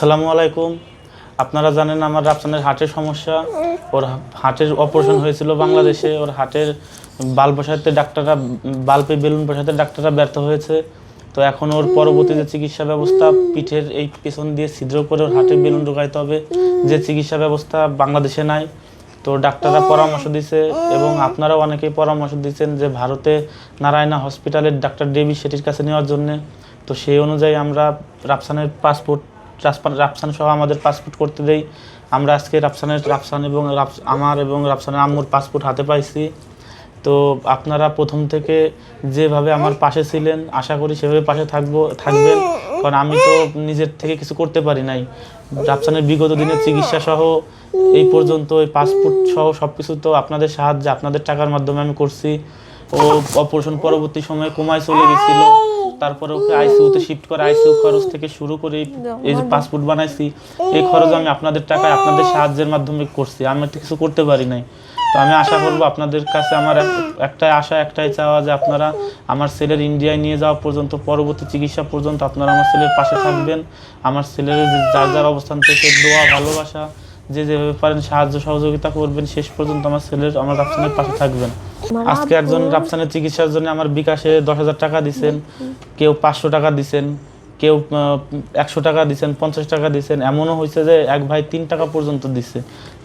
আসসালামু আলাইকুম। আপনারা জানেন আমার রাফসানের হার্টের সমস্যা। ওর হার্টের অপারেশন হয়েছিল বাংলাদেশে। ওর হার্টের বাল বসাতে ডাক্তাররা, বাল্বে বেলুন বসাতে ডাক্তাররা ব্যর্থ হয়েছে। তো এখন ওর পরবর্তী যে চিকিৎসা ব্যবস্থা, পিঠের এই পেছন দিয়ে ছিদ্র করে ওর হার্টের বেলুন ঢোকাইতে হবে। যে চিকিৎসা ব্যবস্থা বাংলাদেশে নাই। তো ডাক্তাররা পরামর্শ দিছে এবং আপনারাও অনেকেই পরামর্শ দিচ্ছেন যে ভারতে নারায়ণা হসপিটালের ডাক্তার দেবী সেটির কাছে নেওয়ার জন্যে। তো সেই অনুযায়ী আমরা রাফসানের পাসপোর্ট রাফসান রাফসান সহ আমাদের পাসপোর্ট করতে দেই। আমরা আজকে রাফসানের রাফসান এবং আমার এবং রাফসানের আম্মুর পাসপোর্ট হাতে পাইছি। তো আপনারা প্রথম থেকে যেভাবে আমার পাশে ছিলেন, আশা করি সেভাবে পাশে থাকব থাকবেন। কারণ আমি তো নিজের থেকে কিছু করতে পারি নাই। রাফসানের বিগত দিনের চিকিৎসা সহ এই পর্যন্ত এই পাসপোর্ট সহ সব কিছু তো আপনাদের সাহায্যে, আপনাদের টাকার মাধ্যমে আমি করছি। ও অপারেশন পরবর্তী সময়ে কোমায় চলে গেছিল। তারপরে ওকে আইসিউতে শিফট করে আইসিইউ খরচ থেকে শুরু করে এই- যে পাসপোর্ট বানাইছি এই খরচ আমি আপনাদের টাকায় আপনাদের সাহায্যের মাধ্যমে করছি। আমি তো কিছু করতে পারি নাই। তো আমি আশা করব আপনাদের কাছে আমার এক- একটাই আশা একটাই চাওয়া যে আপনারা আমার ছেলের ইন্ডিয়ায় নিয়ে যাওয়া পর্যন্ত পরবর্তী চিকিৎসা পর্যন্ত আপনারা আমার ছেলের পাশে থাকবেন। আমার ছেলের যে- যার যার অবস্থান থেকে দোয়া ভালোবাসা যে যেভাবে পারেন সাহায্য সহযোগিতা করবেন শেষ পর্যন্ত আমার ছেলের আমার রাফসানের পাশে থাকবেন। আজকে একজন রাফসানের চিকিৎসার জন্য আমার বিকাশে দশ হাজার টাকা দিছেন কেউ পাঁচশো টাকা দিছেন। কেউ একশো টাকা দিছেন, পঞ্চাশ টাকা দিছেন, এমনও হয়েছে যে এক ভাই তিন টাকা পর্যন্ত দিছে।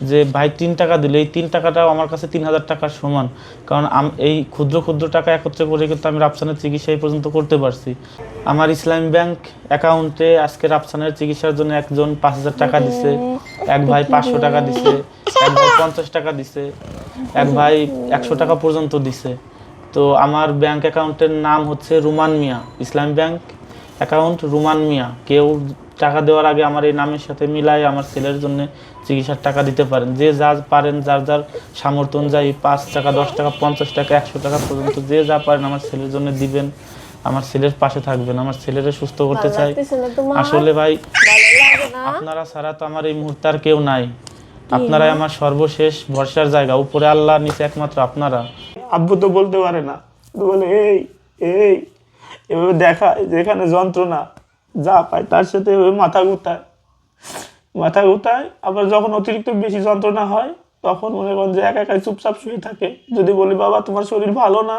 যে ভাই তিন টাকা দিলে এই তিন টাকাটাও আমার কাছে তিন হাজার টাকার সমান। কারণ এই ক্ষুদ্র ক্ষুদ্র টাকা একত্রে করে কিন্তু আমি রাফসানের চিকিৎসা এই পর্যন্ত করতে পারছি। আমার ইসলামী ব্যাংক অ্যাকাউন্টে আজকে রাফসানের চিকিৎসার জন্য একজন পাঁচ হাজার টাকা দিছে, এক ভাই পাঁচশো টাকা দিছে, এক ভাই পঞ্চাশ টাকা দিছে, এক ভাই একশো টাকা পর্যন্ত দিছে। তো আমার ব্যাংক অ্যাকাউন্টের নাম হচ্ছে রুমান মিয়া, ইসলাম ব্যাংক অ্যাকাউন্ট রুমান মিয়া কেউ টাকা দেওয়ার আগে আমার এই নামের সাথে মিলাই আমার ছেলের জন্য চিকিৎসার টাকা দিতে পারেন। যে যা পারেন যার যার সামর্থ্য অনুযায়ী পাঁচ টাকা দশ টাকা পঞ্চাশ টাকা একশো টাকা পর্যন্ত যে যা পারেন আমার ছেলের জন্য দিবেন। আমার ছেলের পাশে থাকবেন আমার ছেলেরে সুস্থ করতে চাই? আসলে ভাই আপনারা ছাড়া তো আমার এই মুহূর্তে আর কেউ নাই। আপনারাই আমার সর্বশেষ ভরসার জায়গা। উপরে আল্লাহ নিচে একমাত্র আপনারা। আব্বু তো বলতে পারে না। বলে এই এই এভাবে দেখায় যেখানে যন্ত্রণা যা পায়, তার সাথে এভাবে মাথা গুতায় মাথা গুতায় আবার যখন অতিরিক্ত বেশি যন্ত্রণা হয়, তখন মনে করেন যে একা একাই চুপচাপ শুয়ে থাকে। যদি বলি, বাবা, তোমার শরীর ভালো না?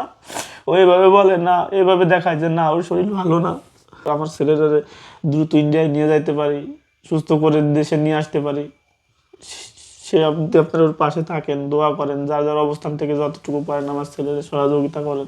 ও এভাবে বলে, না। এভাবে দেখায় যে, না, ওর শরীর ভালো না। আমার ছেলেরা দ্রুত ইন্ডিয়ায় নিয়ে যাইতে পারি, সুস্থ করে দেশে নিয়ে আসতে পারি, সে আপনি আপনার ওর পাশে থাকেন, দোয়া করেন, যার যার অবস্থান থেকে যতটুকু পারেন, আমার ছেলের সহযোগিতা করেন।